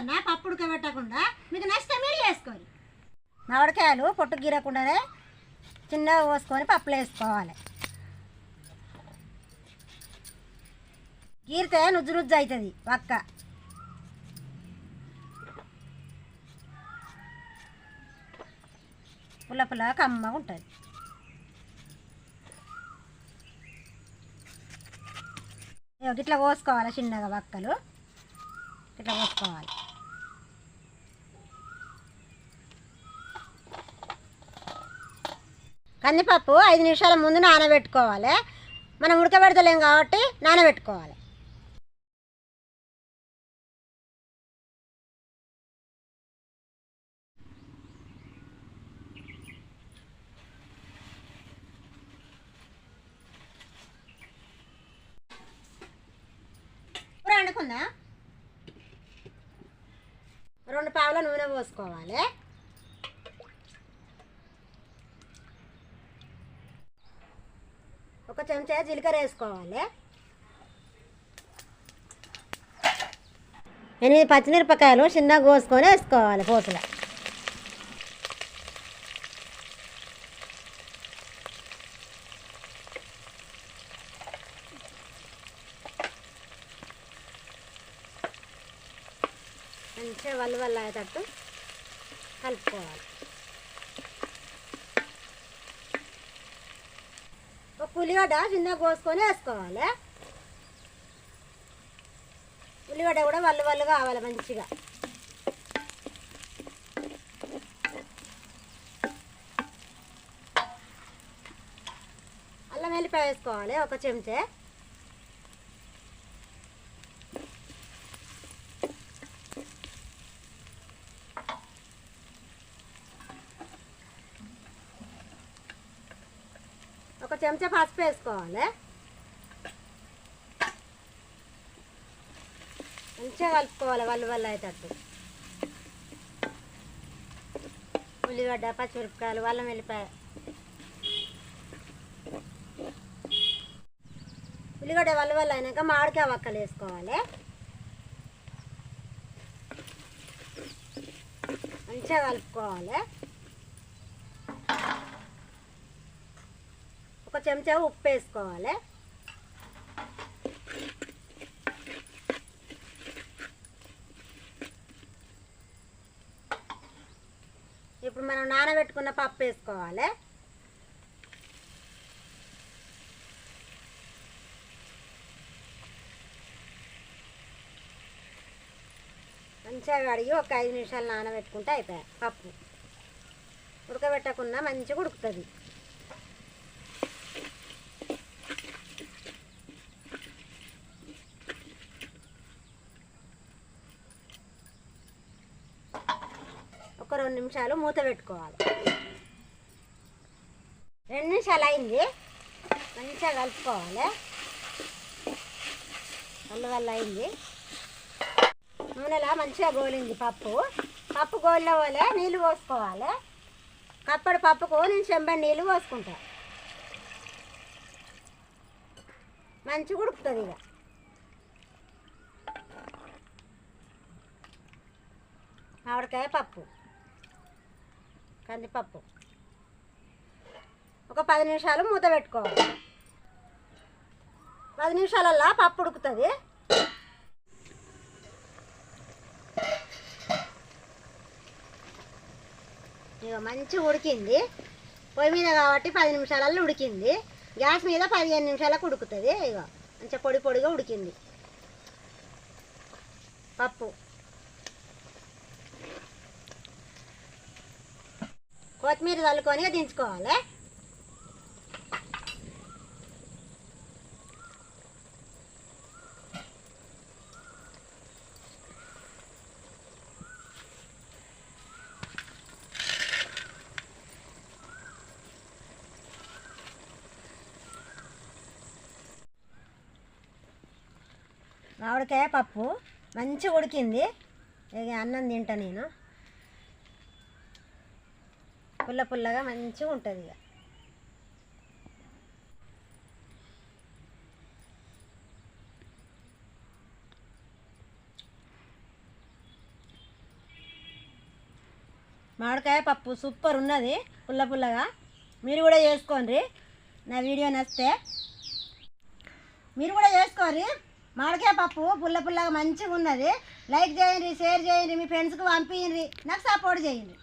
చేస్తున్నా పప్పు ఉడకబెట్టకుండా మీకు నష్టం మీరు చేసుకోవాలి మామిడికాయలు పొట్టు గీరకుండానే చిన్నగా పోసుకొని పప్పులు వేసుకోవాలి. గీరితే నుజ్జు నుజ్జు అవుతుంది పక్క పుల్ల కమ్మ కమ్మగా ఉంటుంది. ఇట్లా కోసుకోవాలి చిన్నగా వక్కలు. ఇట్లా కోసుకోవాలి. కందిపప్పు ఐదు నిమిషాల ముందు నానబెట్టుకోవాలి. మనం ఉడకబెడతలేం కాబట్టి నానబెట్టుకోవాలి. కూర వండుకుందా? రెండు పావుల నూనె పోసుకోవాలి. ఒక చెంచా జీలకర్ర వేసుకోవాలి. ఎనిమిది పచ్చిమిరపకాయలు చిన్నగా కోసుకొని వేసుకోవాలి పోసులో మంచిగా వల్ల వల్ల అయ్యేటట్టు కలుపుకోవాలి. ఉల్లిగడ్డ చిన్నగా కోసుకొని వేసుకోవాలి. ఉల్లిగడ్డ కూడా వల్లు వల్లు కావాలి మంచిగా. అల్లం వెళ్ళిపోయి వేసుకోవాలి ఒక చెంచా. ఒక చెంచా పసుపు వేసుకోవాలి. మంచిగా కలుపుకోవాలి వల్ల వల్ల అయ్యేటట్టు. ఉల్లిగడ్డ పచ్చిమిరపకాయలు వల్లం వెల్లిపాయ. ఉల్లిగడ్డ వల్ల వల్ల అయినాక మామిడికాయ వక్కలు వేసుకోవాలి. మంచిగా కలుపుకోవాలి. ఒక చెంచా ఉప్పు వేసుకోవాలి ఇప్పుడు మనం నానబెట్టుకున్న పప్పు వేసుకోవాలి మంచిగా కడిగి ఒక ఐదు నిమిషాలు నానబెట్టుకుంటే అయిపోయాయి పప్పు ఉడకబెట్టకుండా మంచిగా ఉడుకుతుంది ఒక రెండు నిమిషాలు మూత పెట్టుకోవాలి. రెండు నిమిషాలు అయింది. మంచిగా కలుపుకోవాలి. వల్ల వల్ల అయింది. నూనెలా మంచిగా గోలింది పప్పు. పప్పు గోలిన వల్ల నీళ్ళు పోసుకోవాలి. కప్పడి పప్పుకు నేను చెంబడి నీళ్ళు పోసుకుంటా. మంచిగా ఉడుకుతుంది ఇక. ఆవిడకాయ పప్పు. కందిపప్పు. ఒక పది నిమిషాలు మూత పెట్టుకోవాలి. పది నిమిషాలల్లా పప్పు ఉడుకుతుంది. ఇక మంచిగా ఉడికింది. పొయ్యి మీద కాబట్టి పది నిమిషాలలో ఉడికింది. గ్యాస్ మీద పదిహేను నిమిషాలకు ఉడుకుతుంది. ఇక మంచిగా పొడి పొడిగా ఉడికింది. పప్పు. కొత్తిమీర చల్లుకొని దించుకోవాలి. మామిడికాయ పప్పు మంచిగా ఉడికింది. ఇక అన్నం తింటా నేను. పుల్ల పుల్లగా మంచిగా ఉంటుంది ఇక. మామిడికాయ పప్పు సూపర్ ఉన్నది పుల్ల పుల్లగా. మీరు కూడా చేసుకోండి. నా వీడియో నచ్చితే. మీరు కూడా చేసుకోండి. మామిడికాయ పప్పు పుల్ల పుల్లగా మంచిగా ఉన్నది. లైక్ చేయండి షేర్ చేయండి మీ ఫ్రెండ్స్కి పంపించండి. నాకు సపోర్ట్ చేయండి.